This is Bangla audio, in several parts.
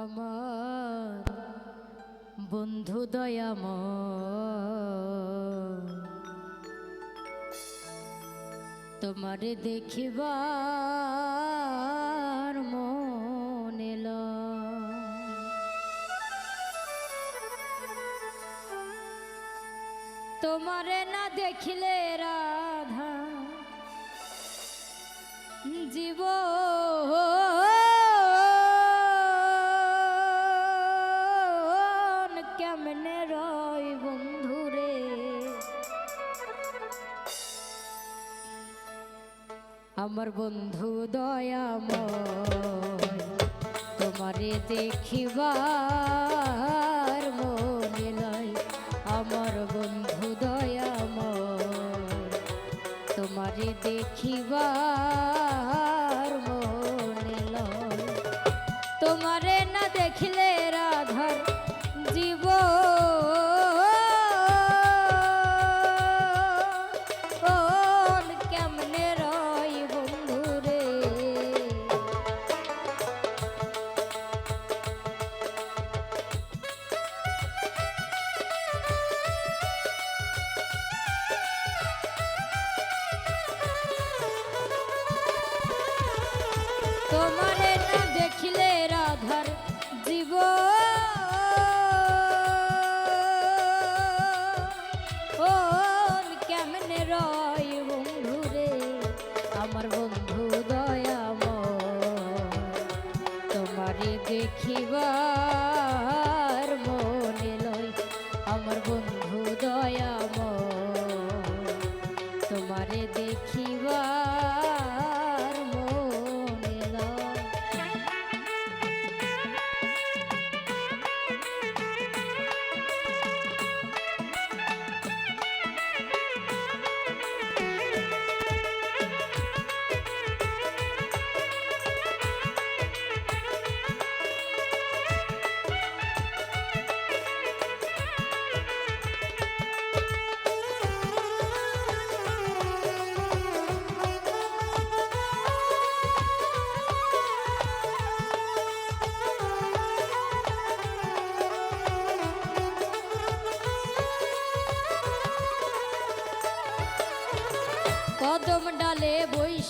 আমার বন্ধু দয়াম তোমারে দেখিবার মনে এল। তোমারে না দেখিলে রাধা জীব আমার বন্ধু দয়াময় তোমারে দেখিবার মনে লয় আমার বন্ধু দয়াময় তোমারে দেখিবার তোমারে না দেখিলে রাধার কেমনে রয় আমার বন্ধু তোমারে দেখিবার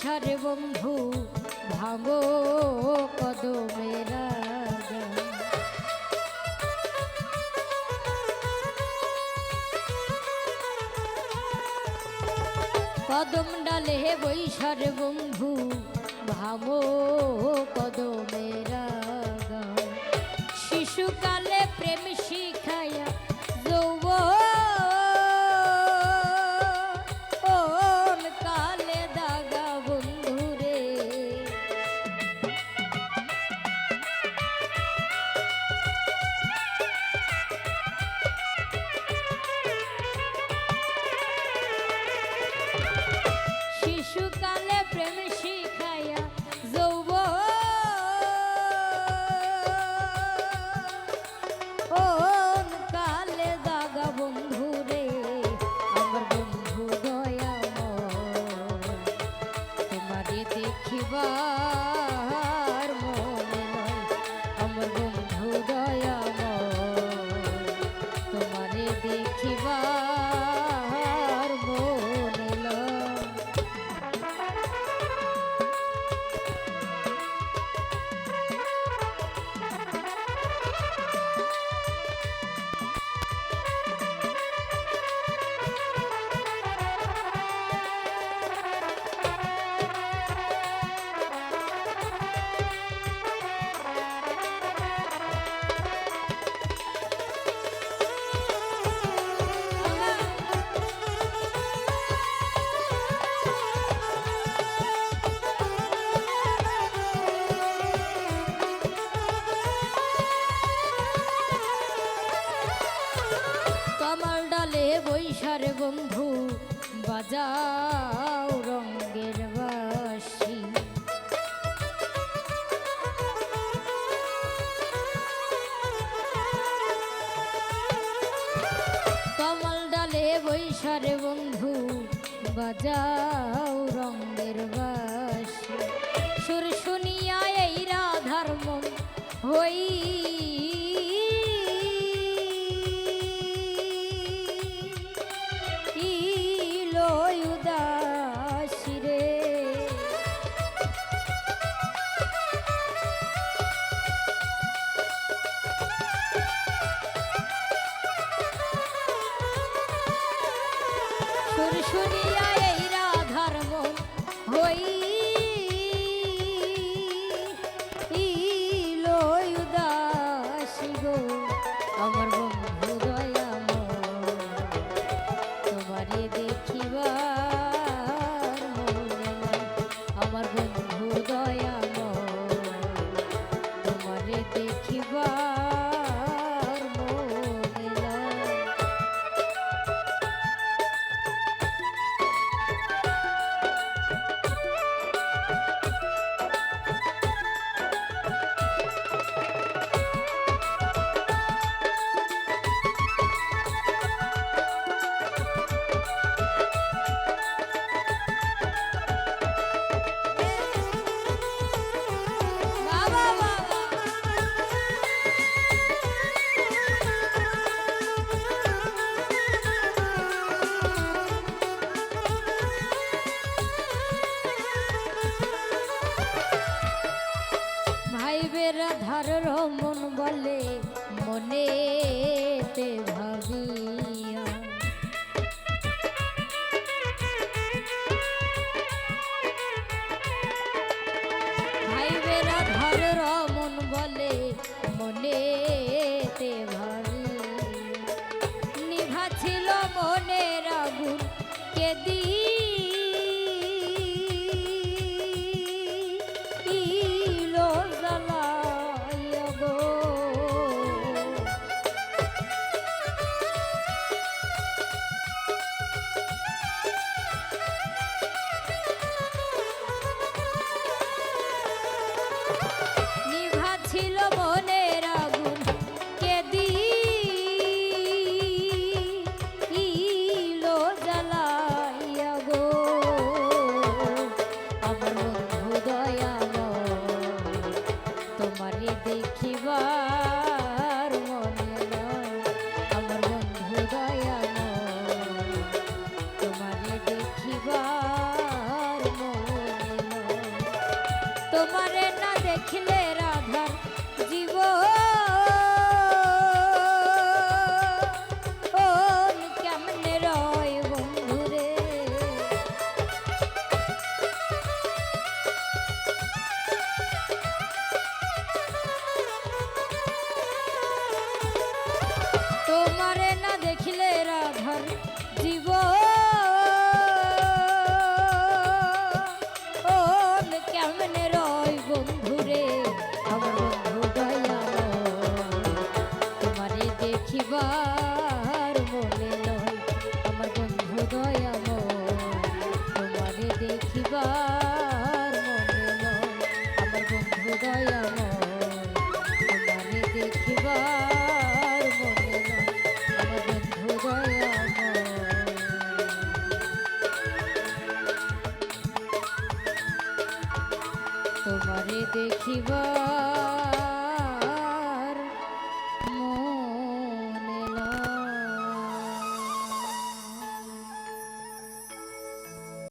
বৈশারে বন্ধু ভাঙো কদমেরা কদম ডালে বৈশারে বন্ধু ভাঙো কদমেরা শিশুকালে প্রেম শিখায়া বৈশারে বন্ধু, বাজাও রঙ্গের বাসি কমল ডালে বৈশারে বন্ধু, বাজাও রঙ্গের বাসি সুর শুনিয়া এই রাধার মন হই 주님 তাহার রমন বলে মনে তে ভাবিয়া। ভাইবেরা ধর রমন বলে মনে তে ছিল তোমারে দেখিবা।